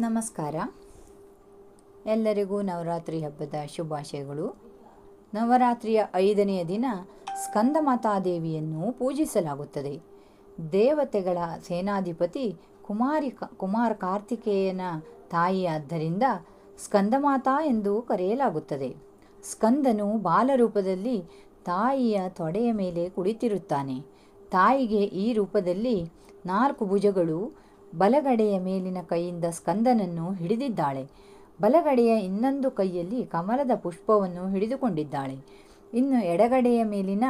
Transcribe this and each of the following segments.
ನಮಸ್ಕಾರ. ಎಲ್ಲರಿಗೂ ನವರಾತ್ರಿ ಹಬ್ಬದ ಶುಭಾಶಯಗಳು. ನವರಾತ್ರಿಯ ಐದನೆಯ ದಿನ ಸ್ಕಂದಮಾತಾದೇವಿಯನ್ನು ಪೂಜಿಸಲಾಗುತ್ತದೆ. ದೇವತೆಗಳ ಸೇನಾಧಿಪತಿ ಕುಮಾರಿ ಕುಮಾರ್ ಕಾರ್ತಿಕೇಯನ ತಾಯಿಯಾದ್ದರಿಂದ ಸ್ಕಂದಮಾತಾ ಎಂದು ಕರೆಯಲಾಗುತ್ತದೆ. ಸ್ಕಂದನು ಬಾಲರೂಪದಲ್ಲಿ ತಾಯಿಯ ತೊಡೆಯ ಮೇಲೆ ಕುಳಿತಿರುತ್ತಾನೆ. ತಾಯಿಗೆ ಈ ರೂಪದಲ್ಲಿ ನಾಲ್ಕು ಭುಜಗಳು ಬಲಗಡೆಯ ಮೇಲಿನ ಕೈಯಿಂದ ಸ್ಕಂದನನ್ನು ಹಿಡಿದಿದ್ದಾಳೆ. ಬಲಗಡೆಯ ಇನ್ನೊಂದು ಕೈಯಲ್ಲಿ ಕಮಲದ ಪುಷ್ಪವನ್ನು ಹಿಡಿದುಕೊಂಡಿದ್ದಾಳೆ. ಇನ್ನು ಎಡಗಡೆಯ ಮೇಲಿನ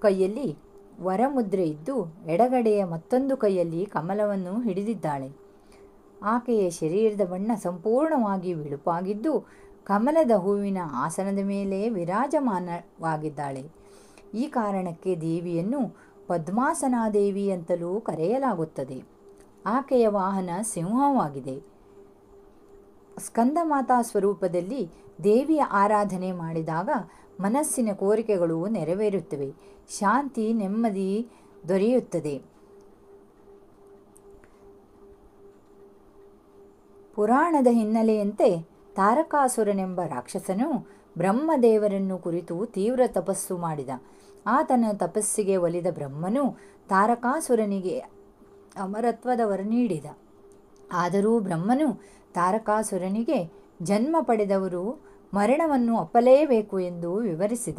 ಕೈಯಲ್ಲಿ ವರಮುದ್ರೆ ಇದ್ದು, ಎಡಗಡೆಯ ಮತ್ತೊಂದು ಕೈಯಲ್ಲಿ ಕಮಲವನ್ನು ಹಿಡಿದಿದ್ದಾಳೆ. ಆಕೆಯ ಶರೀರದ ಬಣ್ಣ ಸಂಪೂರ್ಣವಾಗಿ ಬಿಳುಪಾಗಿದ್ದು ಕಮಲದ ಹೂವಿನ ಆಸನದ ಮೇಲೆ ವಿರಾಜಮಾನವಾಗಿದ್ದಾಳೆ. ಈ ಕಾರಣಕ್ಕೆ ದೇವಿಯನ್ನು ಪದ್ಮಾಸನಾದೇವಿ ಅಂತಲೂ ಕರೆಯಲಾಗುತ್ತದೆ. ಆಕೆಯ ವಾಹನ ಸಿಂಹವಾಗಿದೆ. ಸ್ಕಂದಮಾತಾ ಸ್ವರೂಪದಲ್ಲಿ ದೇವಿಯ ಆರಾಧನೆ ಮಾಡಿದಾಗ ಮನಸ್ಸಿನ ಕೋರಿಕೆಗಳು ನೆರವೇರುತ್ತವೆ. ಶಾಂತಿ, ನೆಮ್ಮದಿ ದೊರೆಯುತ್ತದೆ. ಪುರಾಣದ ಹಿನ್ನೆಲೆಯಂತೆ ತಾರಕಾಸುರನೆಂಬ ರಾಕ್ಷಸನು ಬ್ರಹ್ಮದೇವರನ್ನು ಕುರಿತು ತೀವ್ರ ತಪಸ್ಸು ಮಾಡಿದ. ಆತನ ತಪಸ್ಸಿಗೆ ಒಲಿದ ಬ್ರಹ್ಮನು ತಾರಕಾಸುರನಿಗೆ ಅಮರತ್ವದ ವರ ನೀಡಿದ. ಆದರೂ ಬ್ರಹ್ಮನು ತಾರಕಾಸುರನಿಗೆ ಜನ್ಮ ಪಡೆದವರು ಮರಣವನ್ನು ಒಪ್ಪಲೇಬೇಕು ಎಂದು ವಿವರಿಸಿದ.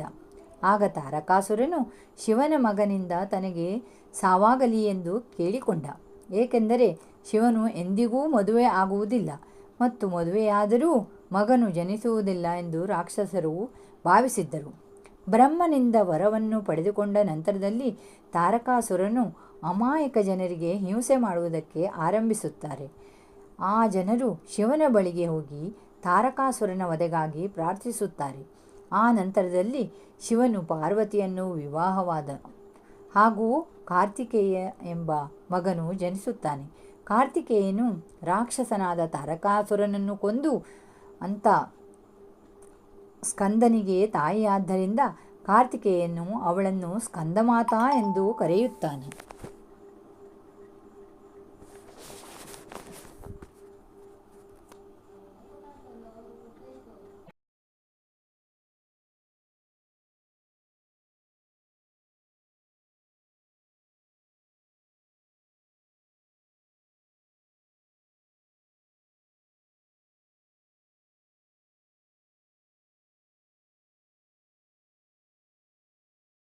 ಆಗ ತಾರಕಾಸುರನು ಶಿವನ ಮಗನಿಂದ ತನಗೆ ಸಾವಾಗಲಿ ಎಂದು ಕೇಳಿಕೊಂಡ. ಏಕೆಂದರೆ ಶಿವನು ಎಂದಿಗೂ ಮದುವೆ ಆಗುವುದಿಲ್ಲ ಮತ್ತು ಮದುವೆಯಾದರೂ ಮಗನು ಜನಿಸುವುದಿಲ್ಲ ಎಂದು ರಾಕ್ಷಸರು ಭಾವಿಸಿದ್ದರು. ಬ್ರಹ್ಮನಿಂದ ವರವನ್ನು ಪಡೆದುಕೊಂಡ ನಂತರದಲ್ಲಿ ತಾರಕಾಸುರನು ಅಮಾಯಕ ಜನರಿಗೆ ಹಿಂಸೆ ಮಾಡುವುದಕ್ಕೆ ಆರಂಭಿಸುತ್ತಾರೆ. ಆ ಜನರು ಶಿವನ ಬಳಿಗೆ ಹೋಗಿ ತಾರಕಾಸುರನ ವಧೆಗಾಗಿ ಪ್ರಾರ್ಥಿಸುತ್ತಾರೆ. ಆ ನಂತರದಲ್ಲಿ ಶಿವನು ಪಾರ್ವತಿಯನ್ನು ವಿವಾಹವಾದ ಹಾಗೂ ಕಾರ್ತಿಕೇಯ ಎಂಬ ಮಗನು ಜನಿಸುತ್ತಾನೆ. ಕಾರ್ತಿಕೇಯನು ರಾಕ್ಷಸನಾದ ತಾರಕಾಸುರನನ್ನು ಕೊಂದು ಅಂತ ಸ್ಕಂದನಿಗೆ ತಾಯಿಯಾದ್ದರಿಂದ ಕಾರ್ತಿಕೇಯನು ಅವಳನ್ನು ಸ್ಕಂದಮಾತಾ ಎಂದು ಕರೆಯುತ್ತಾನೆ.